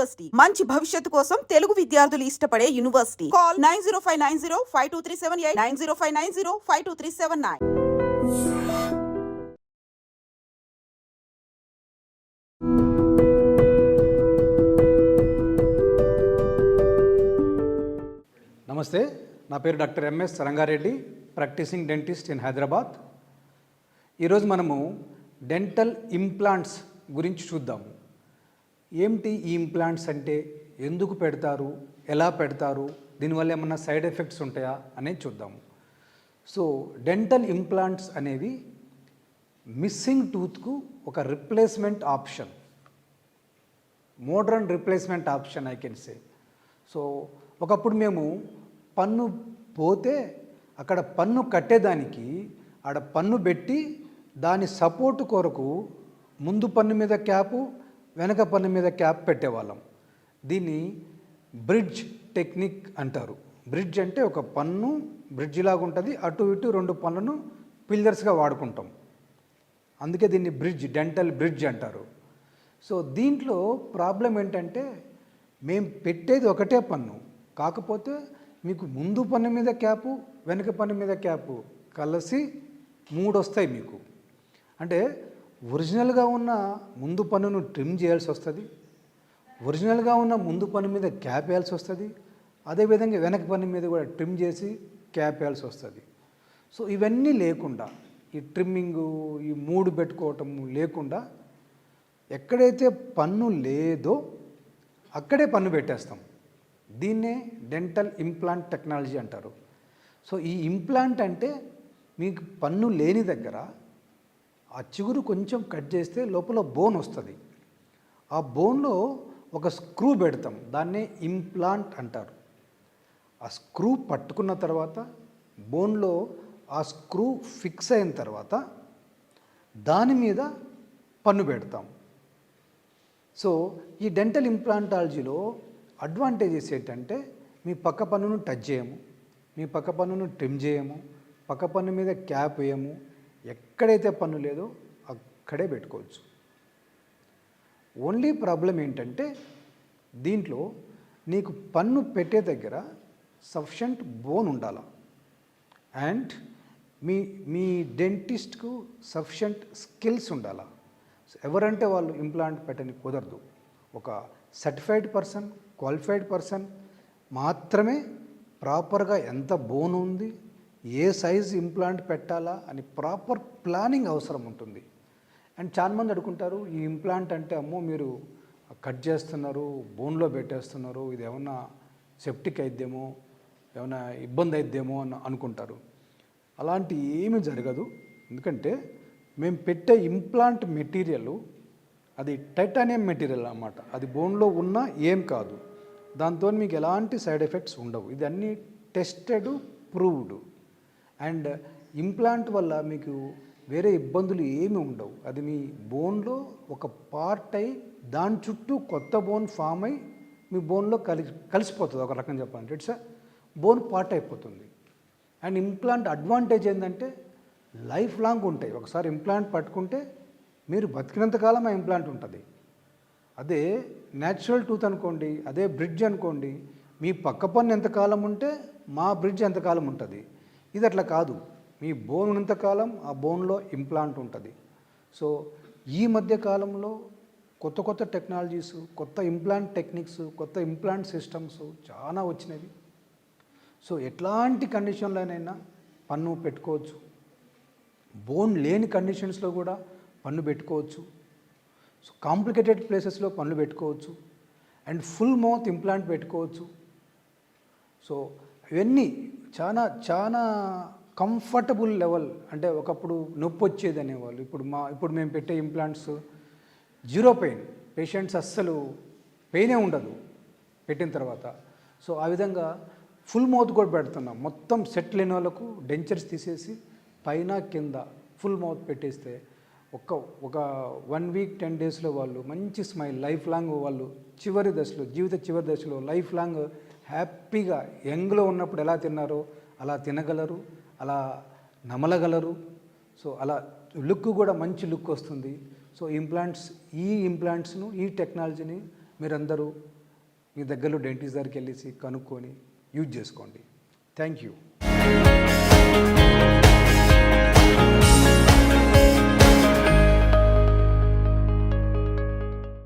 University. మంచి భవిష్యత్తు కోసం తెలుగు విద్యార్థులు ఇష్టపడే university. Call nine zero five nine zero five two three seven eight nine zero five nine zero five two three seven nine. నమస్తే నా పేరు doctor MS Rangareddy practising dentist in Hyderabad. ఈరోజు మనము డెంటల్ ఇంప్లాంట్స్ గురించి చూద్దాము. ఏమిటి ఈ implants అంటే? ఎందుకు పెడతారు? ఎలా పెడతారు? దీనివల్ల ఏమన్నా సైడ్ ఎఫెక్ట్స్ ఉంటాయా? అనేది చూద్దాము. సో డెంటల్ ఇంప్లాంట్స్ అనేవి మిస్సింగ్ టూత్కు ఒక replacement option modern replacement option I can say so ఒకప్పుడు మేము పన్ను పోతే అక్కడ పన్ను కట్టేదానికి ఆడ పన్ను పెట్టి దాని సపోర్ట్ కొరకు ముందు పన్ను మీద క్యాపు వెనక పన్ను మీద క్యాప్ పెట్టేవాళ్ళం. దీన్ని బ్రిడ్జ్ టెక్నిక్ అంటారు. బ్రిడ్జ్ అంటే ఒక పన్ను బ్రిడ్జ్ లాగా ఉంటుంది. అటు ఇటు రెండు పన్నును పిల్లర్స్గా వాడుకుంటాం. అందుకే దీన్ని బ్రిడ్జ్ డెంటల్ బ్రిడ్జ్ అంటారు. సో దీంట్లో ప్రాబ్లం ఏంటంటే మేము పెట్టేది ఒకటే పన్ను. కాకపోతే మీకు ముందు పన్ను మీద క్యాపు వెనక పన్ను మీద క్యాపు కలిసి మూడు వస్తాయి మీకు. అంటే ఒరిజినల్గా ఉన్న ముందు పన్నును ట్రిమ్ చేయాల్సి వస్తుంది. ఒరిజినల్గా ఉన్న ముందు పన్ను మీద క్యాప్ వేయాల్సి వస్తుంది. అదేవిధంగా వెనక పన్ను మీద కూడా ట్రిమ్ చేసి క్యాప్ వేయాల్సి వస్తుంది. సో ఇవన్నీ లేకుండా ఈ ట్రిమ్మింగు ఈ మూడు పెట్టుకోవటము లేకుండా ఎక్కడైతే పన్ను లేదో అక్కడే పన్ను పెట్టేస్తాం. దీన్నే డెంటల్ ఇంప్లాంట్ టెక్నాలజీ అంటారు. సో ఈ ఇంప్లాంట్ అంటే మీకు పన్ను లేని దగ్గర ఆ చిగురు కొంచెం కట్ చేస్తే లోపల బోన్ వస్తుంది. ఆ బోన్లో ఒక స్క్రూ పెడతాం దాన్నే ఇంప్లాంట్ అంటారు. ఆ స్క్రూ పట్టుకున్న తర్వాత బోన్లో ఆ స్క్రూ ఫిక్స్ అయిన తర్వాత దాని మీద పన్ను పెడతాం. సో ఈ డెంటల్ ఇంప్లాంటాలజీలో అడ్వాంటేజెస్ ఏంటంటే మీ పక్క పన్నును టచ్ చేయము మీ పక్క పన్నును ట్రిమ్ చేయము పక్క పన్ను మీద క్యాప్ వేయము ఎక్కడైతే పన్ను లేదో అక్కడే పెట్టుకోవచ్చు. ఓన్లీ ప్రాబ్లం ఏంటంటే దీంట్లో నీకు పన్ను పెట్టే దగ్గర సఫిషియంట్ బోన్ ఉండాలి? అండ్ మీ మీ డెంటిస్ట్కు సఫిషియంట్ స్కిల్స్ ఉండాలా? ఎవరంటే వాళ్ళు ఇంప్లాంట్ పెట్టని కుదరదు. ఒక సర్టిఫైడ్ పర్సన్ క్వాలిఫైడ్ పర్సన్ మాత్రమే ప్రాపర్గా ఎంత బోన్ ఉంది ఏ సైజ్ ఇంప్లాంట్ పెట్టాలా అని ప్రాపర్ ప్లానింగ్ అవసరం ఉంటుంది. అండ్ చాలామంది అడుగుంటారు ఈ ఇంప్లాంట్ అంటే అమ్మో మీరు కట్ చేస్తున్నారు బోన్లో పెట్టేస్తున్నారు ఇది ఏమన్నా సెప్టిక్ అయిద్దేమో ఏమైనా ఇబ్బంది అయిద్దేమో అని అనుకుంటారు. అలాంటి ఏమీ జరగదు. ఎందుకంటే మేము పెట్టే ఇంప్లాంట్ మెటీరియల్ అది టైటానియం మెటీరియల్ అన్నమాట. అది బోన్లో ఉన్నా ఏం కాదు. దాంతో మీకు ఎలాంటి సైడ్ ఎఫెక్ట్స్ ఉండవు. ఇది అన్నీ టెస్టెడ్ ప్రూవ్డ్. అండ్ ఇంప్లాంట్ వల్ల మీకు వేరే ఇబ్బందులు ఏమి ఉండవు. అది మీ బోన్లో ఒక పార్ట్ అయి దాని చుట్టూ కొత్త బోన్ ఫామ్ అయి మీ బోన్లో కలిసి కలిసిపోతుంది. ఒక రకం చెప్పాలంటే ఇట్స్ బోన్ పార్ట్ అయిపోతుంది. అండ్ ఇంప్లాంట్ అడ్వాంటేజ్ ఏంటంటే లైఫ్ లాంగ్ ఉంటాయి. ఒకసారి ఇంప్లాంట్ పట్టుకుంటే మీరు బతికినంతకాలం ఆ ఇంప్లాంట్ ఉంటుంది. అదే న్యాచురల్ టూత్ అనుకోండి అదే బ్రిడ్జ్ అనుకోండి మీ పక్క పన్ను ఎంతకాలం ఉంటే మా బ్రిడ్జ్ ఎంతకాలం ఉంటుంది. ఇది అట్లా కాదు. మీ బోన్ ఉన్నంతకాలం ఆ బోన్లో ఇంప్లాంట్ ఉంటుంది. సో ఈ మధ్య కాలంలో కొత్త కొత్త టెక్నాలజీస్ కొత్త ఇంప్లాంట్ టెక్నిక్స్ కొత్త ఇంప్లాంట్ సిస్టమ్స్ చాలా వచ్చినవి. సో ఎట్లాంటి కండిషన్లోనైనా పన్ను పెట్టుకోవచ్చు. బోన్ లేని కండిషన్స్లో కూడా పన్ను పెట్టుకోవచ్చు. సో కాంప్లికేటెడ్ ప్లేసెస్లో పన్ను పెట్టుకోవచ్చు. అండ్ ఫుల్ మౌత్ ఇంప్లాంట్ పెట్టుకోవచ్చు. సో ఇవన్నీ చాలా చాలా కంఫర్టబుల్ లెవెల్ అంటే ఒకప్పుడు నొప్పి వచ్చేది అనేవాళ్ళు ఇప్పుడు మా ఇప్పుడు మేము పెట్టే ఇంప్లాంట్స్ జీరో పెయిన్ పేషెంట్స్ అస్సలు పెయినే ఉండదు పెట్టిన తర్వాత. సో ఆ విధంగా ఫుల్ మౌత్ కూడా పెడుతున్నాం. మొత్తం సెట్ లేని వాళ్ళకు డెంచర్స్ తీసేసి పైన కింద ఫుల్ మౌత్ పెట్టేస్తే ఒక్క ఒక వన్ వీక్ టెన్ డేస్లో వాళ్ళు మంచి స్మైల్ లైఫ్ లాంగ్ వాళ్ళు చివరి దశలో జీవిత చివరి దశలో లైఫ్ లాంగ్ హ్యాపీగా యంగ్లో ఉన్నప్పుడు ఎలా తిన్నారో అలా తినగలరు అలా నమలగలరు. సో అలా లుక్ కూడా మంచి లుక్ వస్తుంది. సో ఇంప్లాంట్స్ ఈ ఇంప్లాంట్స్ను ఈ టెక్నాలజీని మీరందరూ మీ దగ్గరలో డెంటిస్ట్ దగ్గరికి వెళ్ళేసి కనుక్కొని యూజ్ చేసుకోండి. Thank you